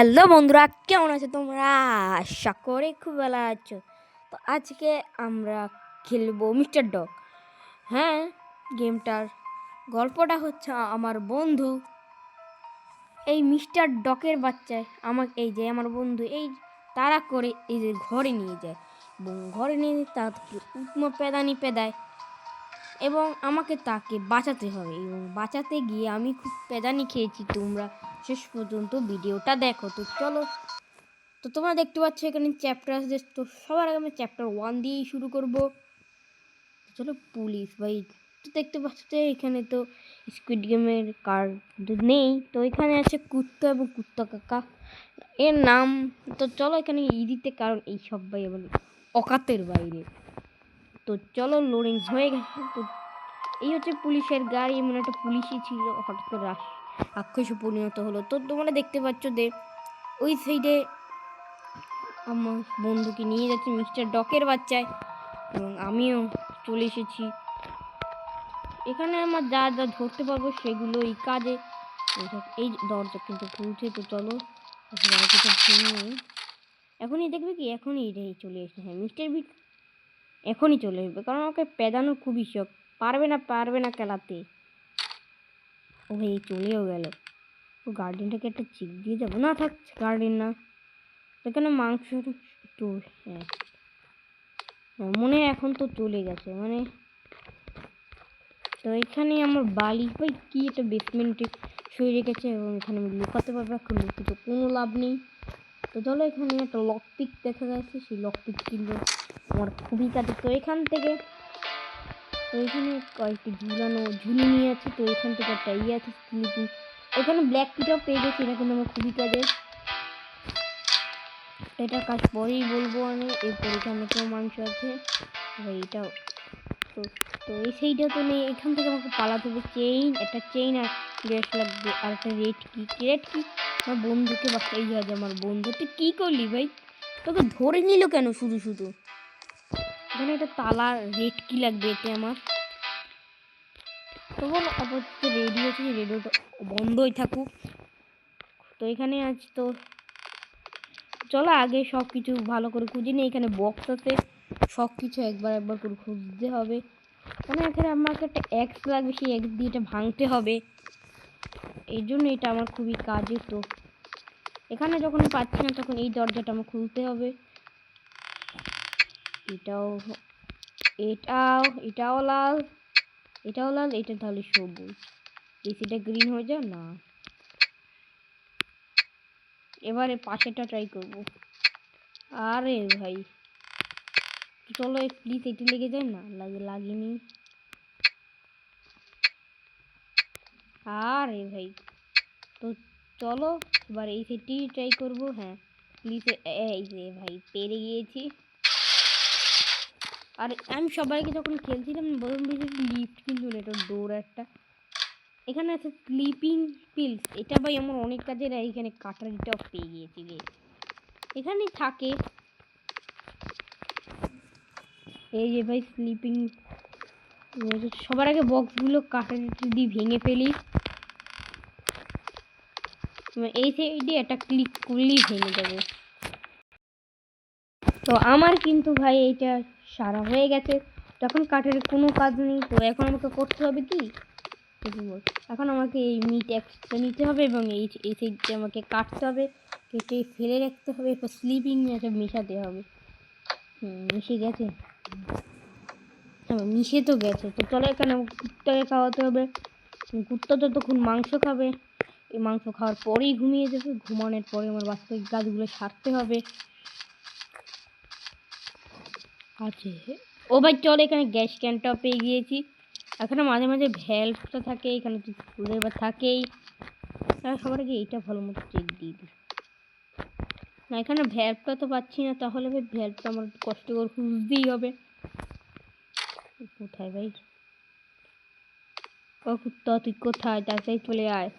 Hello বন্ধুরা, কেমন আছো তোমরা? আশা করে খুব ভালো আছো। তো আজকে আমরা খেলব মিস্টার ডগ। হ্যাঁ গেমটার গল্পটা হচ্ছে আমার বন্ধু। এই মিস্টার ডকের বাচ্চায় আমাকে এই যে আমার বন্ধু, এই তারা করে এই যে ঘরে নিয়ে যায়। এবং ঘরে নিয়ে তাকে উৎম পেদানি পেদায়। এবং আমাকে তাকে বাঁচাতে হবে এবং বাঁচাতে গিয়ে আমি খুব পেদানি খেয়েছি। তোমরা শেষ পর্যন্ত ভিডিওটা দেখো। তো চলো, তো তোমরা দেখতে পাচ্ছ এখানে চ্যাপ্টার আছে। তো সবার আগে আমি চ্যাপ্টার ওয়ান দিয়েই শুরু করব। চলো পুলিশ ভাই, তো দেখতে পাচ্ছ যে এখানে তো স্কুইড গেমের কার্ড নেই। তো এখানে আছে কুত্তা এবং কুত্তা কাকা। এর নাম, তো চলো এখানে ই দিতে কারণ এই সব ভাই মানে অকাতের বাইরে। তো চলো লোডিং হয়ে গেছে। তো এই হচ্ছে পুলিশের গাড়ি, এমন একটা পুলিশই ছিল হঠাৎ করে রাক্ষসে পরিণত হলো। তো তোমরা দেখতে পাচ্ছ যে ওই সাইডে আমার বন্ধুকে নিয়ে যাচ্ছে মিস্টার ডকের বাচ্চায় এবং আমিও চলে এসেছি। এখানে আমার যা যা ধরতে পারব সেগুলো এই কাজে। এই দরজা কিন্তু খুলছে, তো চলো এখনই দেখবে কি? এখনই এটাই চলে এসেছে। হ্যাঁ মিস্টার বিট এখনই চলে আসবে কারণ আমাকে পেদানোর খুবই শখ। পারবে না পারবে না খেলাতে। ও ভাই চলেও গেল। ও গার্ডেনটাকে একটা চিক দিয়ে যাব। না থাক গার্ডেন না। এখানে মাংস একটু হ্যাঁ, মনে এখন তো চলে গেছে মানে তো এখানে আমার বালি ভাই কী একটা বেসমেন্টে শুয়ে রেখেছে এবং এখানে আমি লুকাতে পারব এখন লুকিয়ে তো কোনো লাভ নেই। তো চলো এখানে একটা লক পিক দেখা যাচ্ছে, সেই লক পিক কিনবো আমার খুবই কাজে তো এখান থেকে, তো এখানে কয়েকটি ঝুলানো, ঝুলি নিয়ে আছে, তো এখান থেকে একটা ইয়ে আছে স্লিপিং এখানে ব্ল্যাক কিটাও পেয়ে গেছি এটা কিন্তু আমার খুবই কাজে এটা কাজ পরেই বলব আমি, এরপর এখানে তো মাংস আছে। এটাও তো তো এই সেইটা তো নেই, এখান থেকে আমাকে পালাতে হবে চেইন একটা চেইন আর গ্যাস লাগবে, আর একটা রেড কি রেড কি আমার বন্ধুকে বাচ্চা এই আছে আমার বন্ধু, তুই কী করলি ভাই? তোকে ধরে নিল কেন শুধু শুধু? এখানে একটা তালা রেড কি লাগবে এতে আমার? তো বলো, আপাতত রেডিও আছে রেডিওটা বন্ধই থাকুক। তো এখানে আজ তো। চলো আগে সব কিছু ভালো করে খুঁজে নিই, এখানে বক্স আছে। সব কিছু একবার একবার করে খুঁজতে হবে। মানে এখানে আমাকে একটা এক্স লাগবে, সেই এক্স দিয়ে এটা ভাঙতে হবে। এই জন্য এটা আমার খুবই কাজে তো। এখানে যখন পাচ্ছি না তখন এই দরজাটা আমার খুলতে হবে। এটাও এটাও এটাও লাল। এটাও লাল, এটা তাহলে সবুজ। এসিটা গ্রিন হয়ে যায় না। এবারে পাশেটা ট্রাই করব। আরে ভাই। চলো প্লিজ এটি লেগে যায় না? লাগে লাগেনি আরে ভাই। তো চলো, এবার এই সেটটি ট্রাই করব হ্যাঁ। প্লিজ এই যে ভাই, পেরে গিয়েছি। আর, আমি সবাইকে যখন খেলছিলাম, প্রথম দিকে লিফট কিন্তু এটা ডোর একটা। এখানে আছে স্লিপিং পিলস এটা ভাই আমার অনেক কাজের এখানে কাটারিটাও পেয়ে গিয়েছি রে এখানেই থাকে। এই যে ভাই স্লিপিং সবার আগে বক্সগুলো কাটারিটি দিয়ে ভেঙে ফেলি এই সাইডে একটা ক্লিক করলেই ভেঙে যাবে। তো আমার কিন্তু ভাই এইটা সারা হয়ে গেছে। তখন কাঠের কোনো কাজ নেই, তো এখন আমাকে করতে হবে কি? এখন আমাকে এই মিট এক্সট্রা নিতে হবে এবং এই এই সাইডটা আমাকে কাটতে হবে, কেটে ফেলে রাখতে হবে এরপর স্লিপিং এটা মেশাতে হবে। হুম, মিশে গেছে? মিশে তো গেছে। তো চলো এখানে কুত্তাকে খাওয়াতে হবে। কুত্তা তো তখন মাংস খাবে। এই মাংস খাওয়ার পরেই ঘুমিয়ে যাবে। ঘুমানোর পরে আমার বাস্তবিক গাছগুলো সারতে হবে। আছে। ও ভাই, চল এখানে গ্যাস ক্যানটাও পেয়ে গিয়েছি। এখানে মাঝে মাঝে ভ্যালভটা থাকে, এখানে তো এবার থাকেই। তাহলে সবার আগে এইটা ভালো মতো চেক দিয়ে দিই। না, এখানে ভ্যালভটা তো পাচ্ছি না, তাহলে ভ্যালভটা আমার কষ্ট করে খুঁজতেই হবে। কোথায় ভাই? ও কুত্তা তুই কোথায়? তাড়াতাড়ি চলে আয়।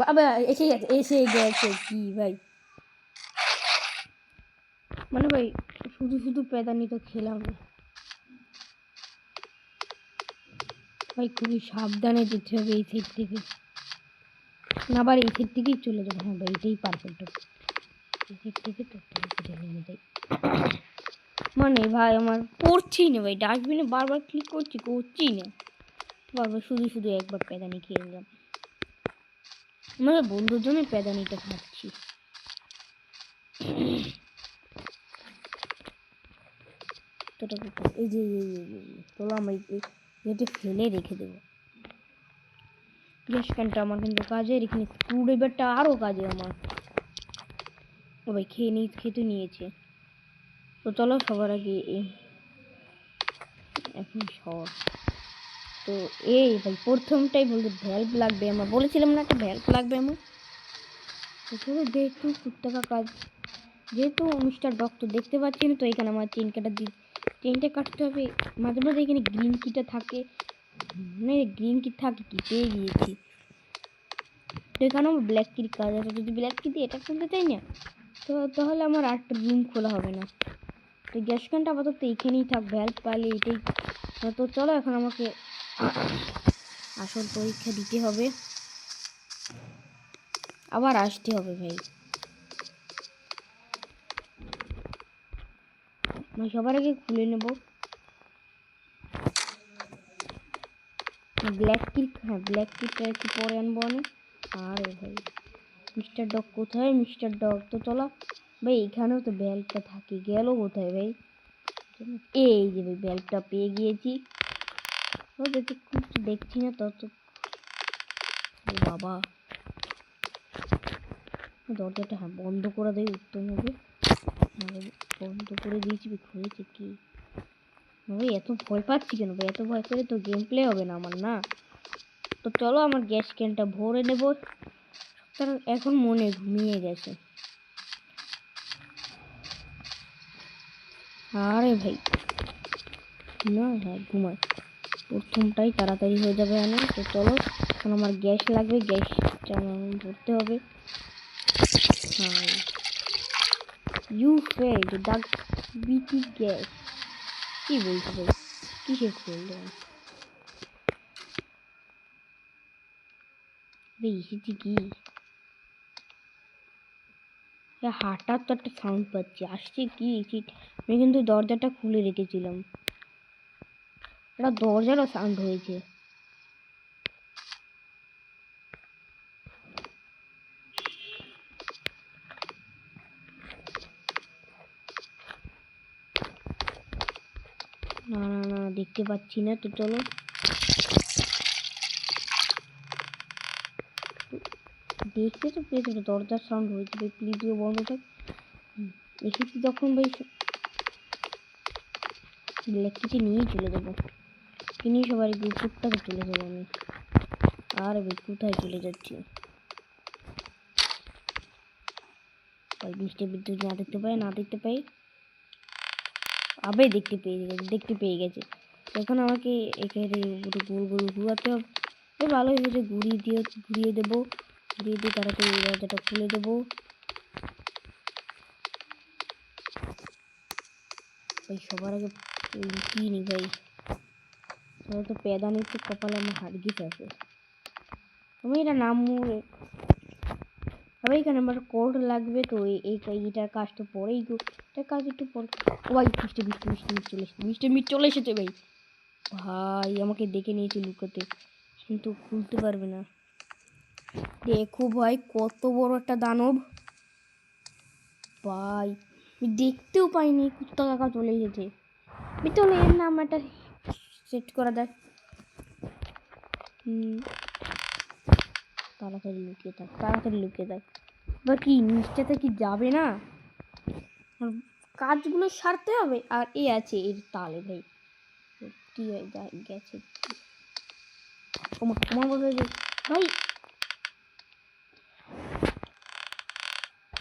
বাবা এসে গেছে এসে গেছে কি ভাই? মানে ভাই শুধু শুধু পেদানি তো খেলাম। ভাই খুবই সাবধানে যেতে হবে এই সাইড থেকে। না আবার এদিক থেকেই চলে যাব। হ্যাঁ ভাই এটাই পারফেক্ট এদিক থেকে তো যাই মানে ভাই আমার করছি না ভাই ডাস্টবিনে বারবার ক্লিক করছি করছি না। বারবার শুধু শুধু একবার প্যাদানি খেয়ে নিলাম। আমার বন্ধুর জন্য প্যাদানিটা খাচ্ছি। এই যে এটা ফেলে রেখে দেবো। গ্যাস ক্যানটা আমার কিন্তু কাজের, এখানে স্ক্রুড্রাইভারটা আরও কাজে আমার। ও ভাই, খেয়ে নিয়ে খেতে নিয়েছে। তো চলো সবার আগে এখন সর তো এই ভাই, প্রথমটাই বলতে ভ্যাল্ভ লাগবে আমার। বলেছিলাম না একটা ভ্যাল্ভ লাগবে আমার। তো চলো যেহেতু কুত্তাকা কাজ। যেহেতু মিস্টার ডক্টর দেখতে পাচ্ছি না, তো এখানে আমার চেন কাটা দি চেনটা কাটতে হবে। মাঝে মাঝে এখানে গ্রিন কিটা থাকে। মানে গ্রিন কি থাকে কি, পেয়ে গিয়েছি। তো এখানে আমার ব্ল্যাক কির কাজ আছে। যদি ব্ল্যাক কি দিয়ে এটা খুলতে চাই না, তো তাহলে আমার আরেকটা রুম খোলা হবে না। তো গ্যাস ক্যানটা আপাতত এইখানেই থাক ভ্যাল্ভ পাইলে এটাই তো চলো এখন আমাকে আসল পরীক্ষা দিতে হবে। আবার আসতে হবে ভাই। আমি সবার আগে খুলে নেব। ব্ল্যাক কিট হ্যাঁ ব্ল্যাক কিটটা একটু পরে আনব আমি। আরে ভাই মিস্টার ডগ কোথায়? মিস্টার ডগ তো চলো। ভাই, এখানেও তো ব্যালটা থাকে, গেল কোথায় ভাই? এই যে ভাই ব্যালটা পেয়ে গিয়েছি। ও যতক্ষণ দেখছি না তত বাবা। দরজাটা হ্যাঁ বন্ধ করে দেয় উত্তম হবে বন্ধ করে দিয়েছি খুলেছে কি? ভাই, এত ভয় পাচ্ছি কেন ভাই? এত ভয় করে তো গেম প্লে হবে না আমার, না? তো চলো, আমার গ্যাস ক্যানটা ভরে নেব। কারণ এখন মনে ঘুমিয়ে গেছে। আরে ভাই। না হ্যাঁ ঘুমাই। প্রথমটাই তাড়াতাড়ি হয়ে যাবে আমি তো চলো, এখন আমার গ্যাস লাগবে, গ্যাসটা ভরতে হবে। হ্যাঁ। ইউ ফেড ডাক বিটি গ্যাস। কি বলছো ভাই? কিসের রে এসেছি কি? হাঁটার তো একটা সাউন্ড পাচ্ছি। আসছে কি? আমি কিন্তু দরজাটা খুলে রেখেছিলাম একটা দরজারও সাউন্ড হয়েছে না না না দেখতে পাচ্ছি না তো চলো দেখতে তো পেয়েছ দরজার সাউন্ড হয়েছে প্লিজ বন্ধ থাক এসেছি যখন ভাই ইলেকট্রিকে নিয়েই চলে যাব। কিনে সবার গ্রুপটাকে চলে যাব আমি আর কোথায় চলে যাচ্ছি? বৃষ্টি বিদ্যুৎ না দেখতে পাই না দেখতে পাই। আবে দেখতে পেয়ে গেছে, দেখতে পেয়ে গেছে। এখন আমাকে এখানে একটু গোল গোল ঘুরাতে হবে। এ ভালো হয়েছে, ঘুরিয়ে দিয়ে, ঘুরিয়ে দেবো। ঘুরিয়ে দিয়ে তাড়াতাড়ি দরজাটা খুলে দেবো। ভাই সবার আগে লুকিয়ে নি ভাই। সবাই তো পেদা নিচ্ছে, কপালে আমার হাড়গিস আছে। আমি এটা নাম তবে এখানে আমার কোড লাগবে তো, এই এই এইটার কাজ তো পরেই গো এটার কাজ একটু পরে ও ভাই, মিষ্টি মিষ্টি মিষ্টি মিট চলে এসেছে, মিষ্টি মিট চলে এসেছে ভাই। ভাই, আমাকে দেখে নিয়েছে লুকোতে। কিন্তু খুলতে পারবে না। দেখো ভাই, কত বড় একটা দানব। ভাই দেখতেও পাইনি, কুত্তা কাকা চলে এসেছে। আমি চলে এর নাম একটা সেট করা হুম। তাড়াতাড়ি লুকিয়ে থাক, তাড়াতাড়ি লুকিয়ে থাক বা কি নিচটাতে কি যাবে না? কাজগুলো সারতে হবে? আর এ আছে এর তালে ভাই। কি গেছে ওমা বলে যে ভাই।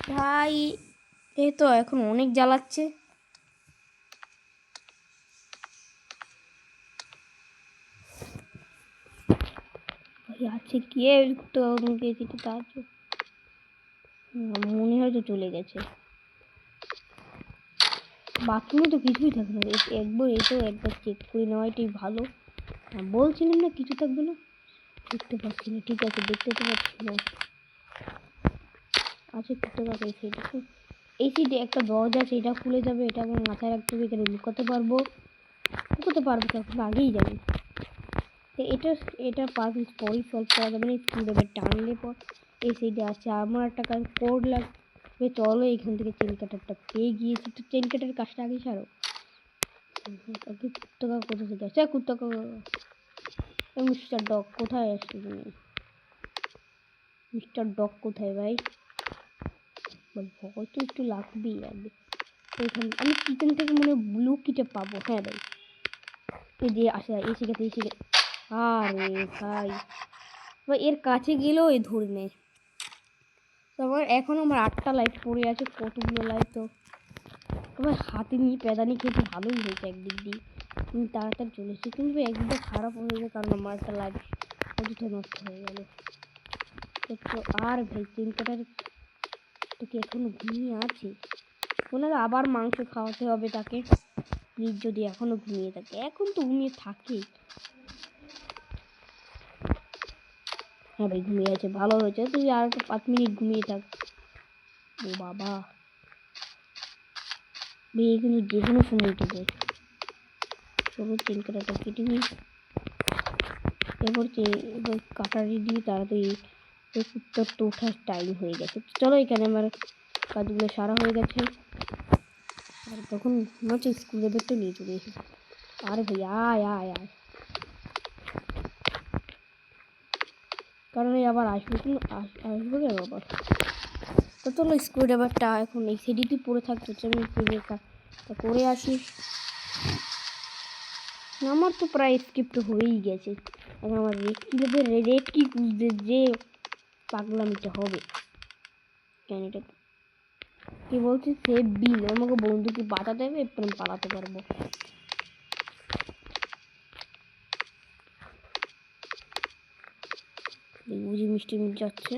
ভাই, এই তো এখন অনেক জ্বালাচ্ছে। আছে কে তো গেছি তার মনে হয় তো চলে গেছে। বাথরুমে তো কিছুই থাকে না। একবার এটাও একবার চেক করে নেওয়াটাই ভালো। বলছিলাম না, কিছু থাকবে না? দেখতে পাচ্ছি না, ঠিক আছে, দেখতে তো পাচ্ছি না। আচ্ছা কুত্তা কাকা এই সাইডে এই সাইডে একটা দরজা আছে, এটা খুলে যাবে, এটা আমার মাথায় রাখতে হবে, এখানে লুকাতে পারব। লুকাতে পারব তখন আগেই যাবে। তো এটা এটা মিনিট পরেই সলভ করা যাবে না স্ক্রুড্রাইভার টানলে পর এই সাইডে আসছে। আমার একটা কাজ কোড লাগবে চলো এখান থেকে চেন কাটারটা পেয়ে গিয়েছি তো চেন কাটার কাজটা আগে সারো। আগে কুত্তা কাকা কোথা থেকে আসছে? কুত্তা কাকা। মিস্টার ডগ কোথায় আসছো তুমি? মিস্টার ডগ কোথায় ভাই? তো একটু লাগবেই আগে। এখানে আমি কিচেন থেকে মনে হয় ব্লু কিটে পাবো। হ্যাঁ ভাই। এই দিয়ে আসে এসে গেছে এসে গেছে আরে ভাই। এর কাছে গেলেও এ ধরে নেয়। তারপর এখন আমার আটটা লাইট পড়ে আছে, কতগুলো লাইট তো। এবার হাতে নিয়ে প্যাদানি খেতে ভালোই হয়েছে একদিক দিয়ে। আমি তাড়াতাড়ি চলে এসেছি, কিন্তু একদিকটা খারাপ হয়ে গেছে, কারণ আমার একটা লাইট অযথা নষ্ট হয়ে গেল। তো আর ভাই চেন কাটার তো কি এখনও ঘুমিয়ে আছে? হয় আবার মাংস খাওয়াতে হবে তাকে। যদি এখনও ঘুমিয়ে থাকে, এখন তো ঘুমিয়ে থাকে হ্যাঁ ভাই ঘুমিয়ে আছে, ভালো হয়েছে। তুই আর পাঁচ মিনিট ঘুমিয়ে থাক। ও বাবা। বিয়ে কিন্তু যে কোনো সময় উঠে যায়। চলো চেন কাটাটা কেটে নিই। এবার এবার কাটারি দিয়ে তাড়াতাড়ি ওই কুত্তার তো ওঠার টাইম হয়ে গেছে। চলো, এখানে আমার কাজগুলো সারা হয়ে গেছে। আর তখন মনে হচ্ছে স্কুলের বেডটা নিয়ে চলে এসেছে। আরে ভাই, আয় আয় আয়। কারণ এই আবার আসবে কি আস- আসবে কেন আবার? তো চলো স্ক্রু ড্রাইভারটা এখন এই সিডিটি পড়ে থাকতে হচ্ছে, আমি কাজটা করে আসি। আমার তো প্রায় স্কিপ্ট হয়েই গেছে। এখন আমার রেড কিলোদের রেড কি যে পাগলামিটা হবে। কেন এটা কি বলছে? সেভ বিল আমাকে বন্ধুকে বাঁচাতে হবে, এরপর আমি পালাতে পারব। বুঝি মিষ্টি মিল যাচ্ছে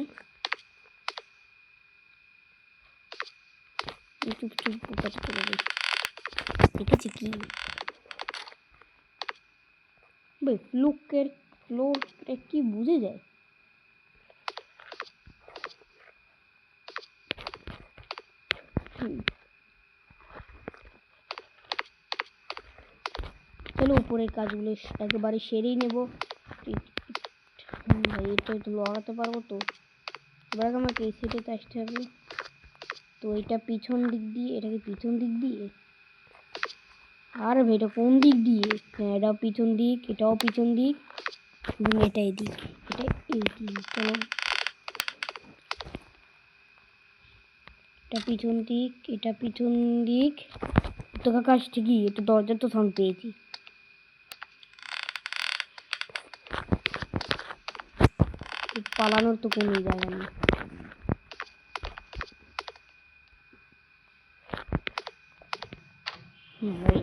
দেখেছি কি ফ্লুকের ফ্লোর কি বুঝে যায়। চলো উপরের কাজগুলো একেবারে সেরেই নেব এটা তো লাগাতে পারব তো। এবার আমাকে এই সেটাতে আসতে হবে। তো এটা পিছন দিক দিয়ে এটাকে পিছন দিক দিয়ে? আর এটা কোন দিক দিয়ে? হ্যাঁ এটাও পিছন দিক, এটাও পিছন দিক। এবং এটা এদিক, এটা এই দিক এটা পিছন দিক, এটা পিছন দিক। তো কাকা আসছে কি? এটা দরজার তো সাউন্ড পেয়েছি এই পালানোর তো কোনো জায়গা নেই।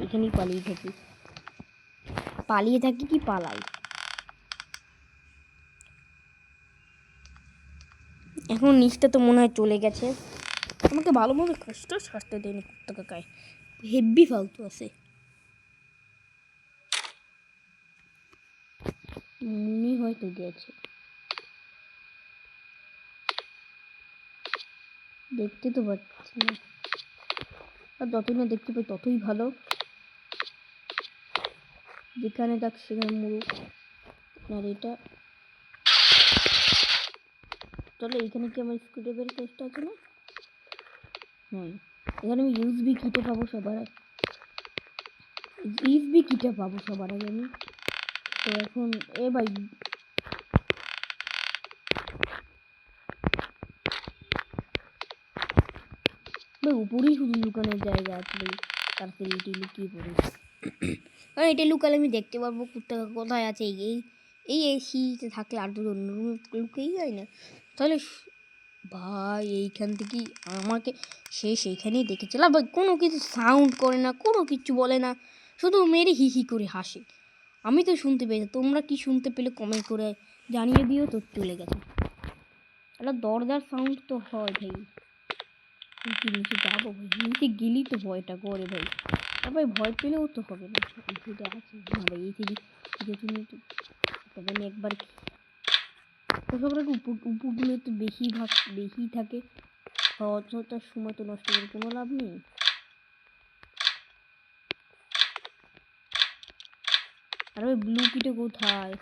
এখানেই পালিয়ে থাকি। পালিয়ে থাকি কি পালাই? এখন নিচটা তো মনে হয় চলে গেছে। আমাকে ভালোভাবে কষ্ট সারতে দেয়নি কুত্তা কাকায় হেভি ফালতু আছে। মনে হয়তো দিয়েছে দেখতে তো পাচ্ছি না। আর যতই না দেখতে পাই, ততই ভালো। যেখানে দেখ সেখানে মুরুখ আর এটা চলো এইখানে কি আমার স্ক্রুড্রাইভার কেসটা আছে না? হ্যাঁ। এখানে আমি ইউজবি কিটে পাবো সবার আগে। ইউজবি কিটে পাবো সবার আগে আমি। তো এখন এ ভাই উপরেই শুধু লুকানোর জায়গা আছে তাড়াতাড়ি এটি লুকিয়ে পড়ি। কারণ এটা লুকালে আমি দেখতে পারব কুত্তা কোথায় আছে, এই এই এসিতে থাকলে আর দুটো অন্য রুমে লুকেই যায় না। তাহলে ভাই, এইখান থেকেই আমাকে সে সেইখানেই দেখেছিল ভাই, কোনো কিছু সাউন্ড করে না, কোনো কিছু বলে না, শুধু মেরে হি হি করে হাসে। আমি তো শুনতে পেয়েছি তোমরা কি শুনতে পেলে কমেন্ট করে জানিয়ে দিও, তো চলে গেছে। একটা দরজার সাউন্ড তো হয়, ভাই। কি নিচে যাব ভাই? নিচে গেলেই তো ভয়টা করে ভাই। আর ভাই ভয় পেলেও তো হবে না। এইদিকে আছে না ভাই এই দিকে তুমি তো তবে আমি একবার তো একটু উপর উপরগুলো একটু বেশি ভাগ বেশি থাকে। অযথা সময় তো নষ্ট করে কোনো লাভ নেই। আর ওই ব্লু কিটে কোথায়?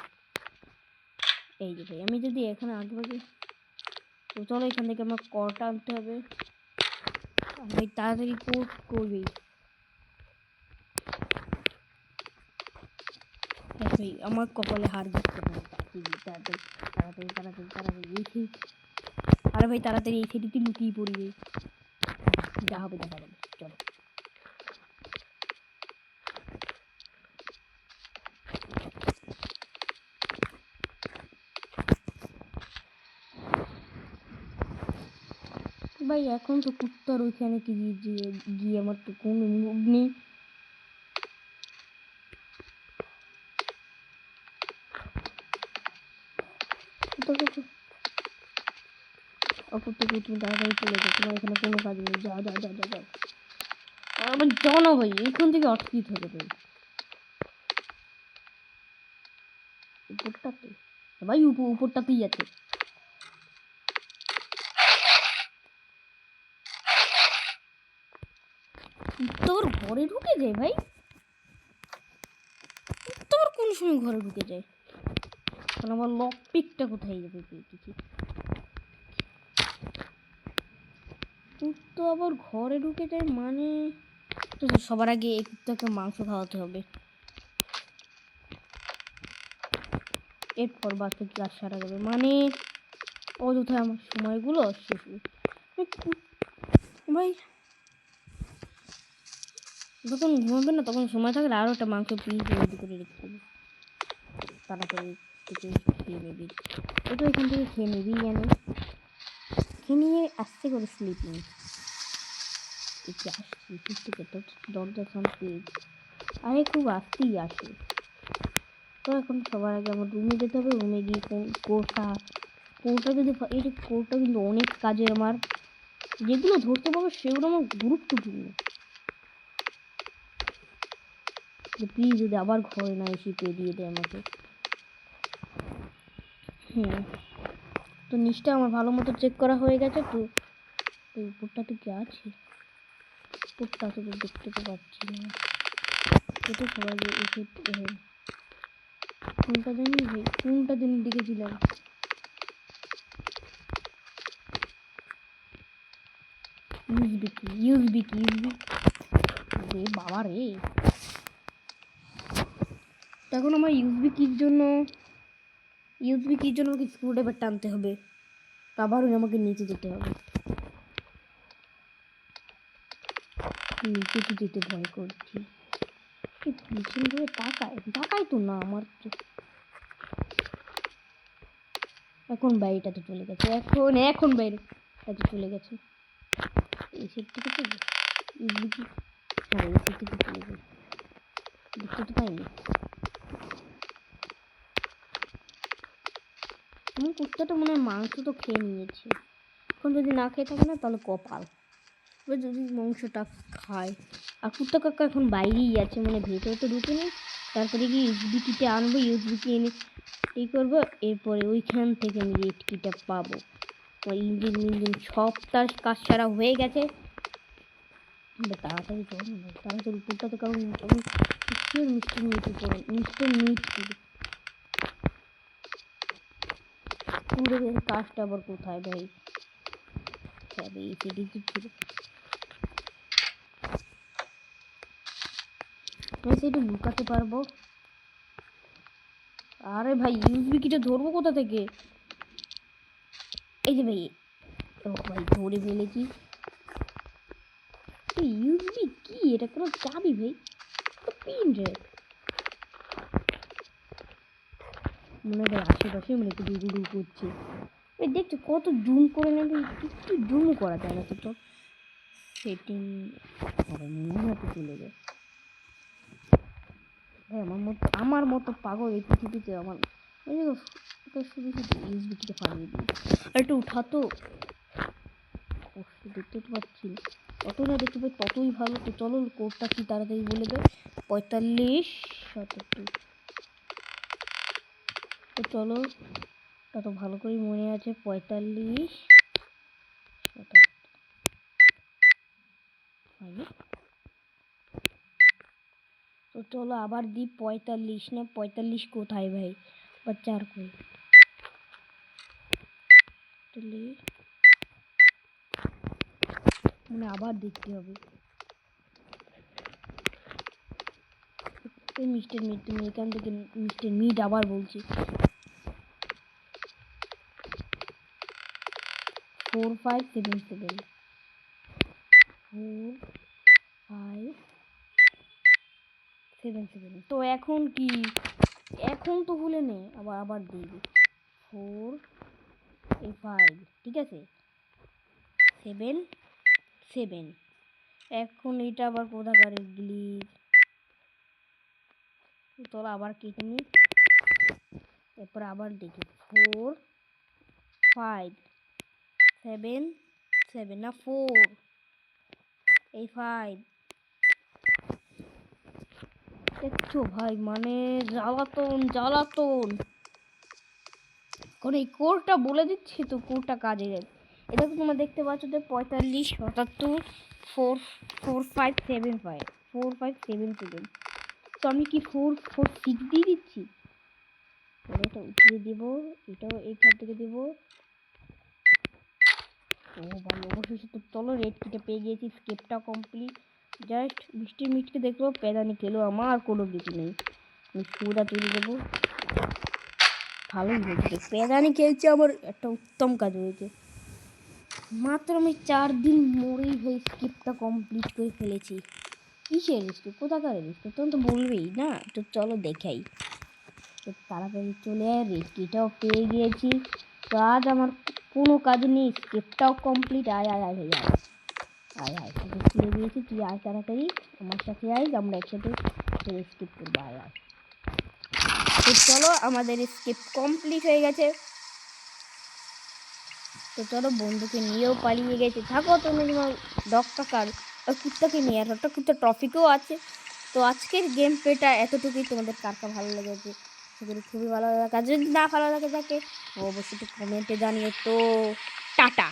এই যে ভাই, আমি যদি এখানে আগে তো চলো এখান থেকে আমার করটা আনতে হবে। ভাই, তাড়াতাড়ি কোট করবি। হ্যাঁ আমার কপালে হার না তাড়াতাড়ি তাড়াতাড়ি তাড়াতাড়ি সেই আরে ভাই, তাড়াতাড়ি এই সেটিতে লুকিয়ে পড়বে যা হবে, দেখা যাবে। চলো। ভাই, এখন তো কুত্তার ওইখানে কি গিয়ে গিয়ে- আমার তো কোনো মুভ নেই। এখানে না ভাই, এইখান থেকে উপরটাতেই আছে? তোর ঘরে ঢুকে যায় ভাই? তোর কোন সময় ঘরে ঢুকে যায়? তাহলে আমার লক পিকটা কোথায় যাবে দেখি। কুত্তো আবার ঘরে ঢুকে যায় মানে? তো সবার আগে এই মাংস খাওয়াতে হবে। এরপর বাকি কাজ সারা যাবে। মানে অযথা আমার সময়গুলো শেষ ভাই যখন ঘুমাবে না, তখন সময় থাকলে আরও একটা মাংস পিস রেডি করে রেখে দেবে। তাড়াতাড়ি থেকে খেয়ে নেবি তো এখান থেকে খেয়ে নেবি জানো খেয়ে নিয়ে আস্তে করে স্লিপিং একে আসছি থেকে তো দরজা সাম পেজ আরে খুব আস্তেই আসে। তো এখন সবার আগে আমার রুমে যেতে হবে রুমে গিয়ে কোরটা কোরটা যদি যে কোরটা কিন্তু অনেক কাজের আমার। যেগুলো ধরতে পারব সেগুলো আমার গুরুত্বপূর্ণ যে প্লিজ যদি আবার ঘরে না এসে দিয়ে দেয় আমাকে। হুম। তো নিচটা আমার ভালো মতো চেক করা হয়ে গেছে তো তো উপরটাতে কি আছে? উপরটা তো দেখতে তো পাচ্ছি না। এটা সবাই এ, কোনটা জানি কোনটা দিন দেখেছিলাম। ইউজবি কি ইউজবি কি ইউজবি রে বাবা রে। তখন আমার ইউজবি কির জন্য ইউজবি কির জন্য আমাকে স্ক্রুড্রাইভার টানতে হবে। আবারও আমাকে নিচে যেতে হবে। নিচে তো যেতে ভয় করছি। পিছন ধরে তাকায় তাকায় তো না আমার তো। এখন বাইরেটাতে চলে গেছে, এখন এখন তাতে চলে গেছে। এই সেট থেকে তো হ্যাঁ এই সেট থেকে চলে গেছে। দেখতে তো পাইনি। আমার কুত্তাটা মনে হয় মাংস তো খেয়ে নিয়েছে। এখন যদি না খেয়ে থাকে না, তাহলে কপাল। এবার যদি মাংসটা খায়। আর কুত্তা কাকা এখন বাইরেই আছে মানে ভেতরে তো ঢুকে নেই। তারপরে গিয়ে ইউজবি কিটে আনব ইউজবি কি এনে এই করব। এরপরে ওইখান থেকে আমি রেড কিটা পাবো। আমার ইঞ্জিন ইঞ্জিন সব তার কাজ সারা হয়ে গেছে। তাড়াতাড়ি না তাড়াতাড়ি উপরটাতে কারণ আমি কিসের মিষ্টি করে মিষ্টি মিট করি পুরো কাজটা আবার কোথায় ভাই? সেটা লুকাতে পারব। আরে ভাই ইউজবি কিটা ধরবো কোথা থেকে? এই যে ভাই, ও ভাই, ধরে ফেলেছি ইউজবি কি এটা কোনো চাবি ভাই? পিন রে। মনে হয় আশেপাশে মানে একটু গুড়ু করছে। এই দেখছ কত জুম করে নেবে, একটু জুম করা যায় না তো সেটিং মনে চলে যায়। ভাই আমার মতো আমার মতো পাগল এই পৃথিবীতে আমার ওই শুধু শুধু ইউজবি থেকে ফারিয়ে দিই আর একটু উঠাতো দেখতে তো পাচ্ছি। যত না দেখতে পাই ততই ভালো। তো চলো কোডটা কি তাড়াতাড়ি বলে দেয়? পঁয়তাল্লিশ, সাতাত্তর। তো চলো তা তো ভালো করেই মনে আছে, পঁয়তাল্লিশ। তো চলো আবার দিই পঁয়তাল্লিশ, না পঁয়তাল্লিশ কোথায় ভাই? বা চার কই মানে আবার দেখতে হবে। এই মিস্টার মিট তুমি এখান থেকে মিস্টার মিট আবার বলছি। Four five seven seven four five seven seven তো এখন কি? এখন তো ভুলে নেই আবার আবার দিবি ফোর এ ফাইভ ঠিক আছে? সেভেন সেভেন এখন এটা আবার কোথাকার গ্লিচ তোরা আবার কেটে নি। এরপর আবার দেখি। ফোর ফাইভ সেভেন সেভেন না ফোর এই ফাইভ দেখছ ভাই মানে জ্বালাতন জ্বালাতন। কারণ এই কোরটা বলে দিচ্ছি তো, কোরটা কাজে যাবে এটা তোমরা দেখতে পাচ্ছ যে পঁয়তাল্লিশ, সাতাত্তর four four five seven five four five seven seven তো আমি কি ফোর ফোর সিক্স দিয়ে দিচ্ছি? এটা উঠিয়ে দেবো, এটাও এইখান থেকে দেবো। ও ভাই, অবশেষে তো চলো রেড কিটে পেয়ে গিয়েছি স্কেপটা কমপ্লিট জাস্ট মিষ্টি মিটকে দেখল, পেদানি খেলো, আমার কোনো কিছু নেই। আমি সুদা তুলে দেবো। ভালোই হয়েছে। পেদানি খেলছে আমার একটা উত্তম কাজ হয়েছে। মাত্র আমি চার দিন মরেই হয়ে স্কিপটা কমপ্লিট করে ফেলেছি। কিসের স্কিপ কোথাকার স্কিপ তখন তো বলবেই না। তো চলো দেখাই। তো তাড়াতাড়ি চলে আয় রেস্কিটাও পেয়ে গিয়েছি। তো আজ আমার কোনো কাজ নেই স্কেপটাও কমপ্লিট আয় আয় আয় আয় আয়। আয় তোকে ছেড়ে দিয়েছি, তুই আয় তাড়াতাড়ি আমার সাথে আয়, আমরা একসাথে স্কিপ করব, আয় আয়। তো চলো, আমাদের স্কিপ কমপ্লিট হয়ে গেছে। তো চলো, বন্ধুকে নিয়েও পালিয়ে গেছে। থাকো তুমি তোমার ডগটা কার আর কুত্তাকে নিয়ে, আর একটা কুত্তা ট্রফিকেও আছে। তো আজকের গেম প্লেটা এতটুকুই। তোমাদের কার কার ভালো লেগেছে? সেগুলো খুবই ভালো লাগে। যদি না ভালো লাগে থাকে অবশ্যই কমেন্টে জানিয়ে তো। টাটা।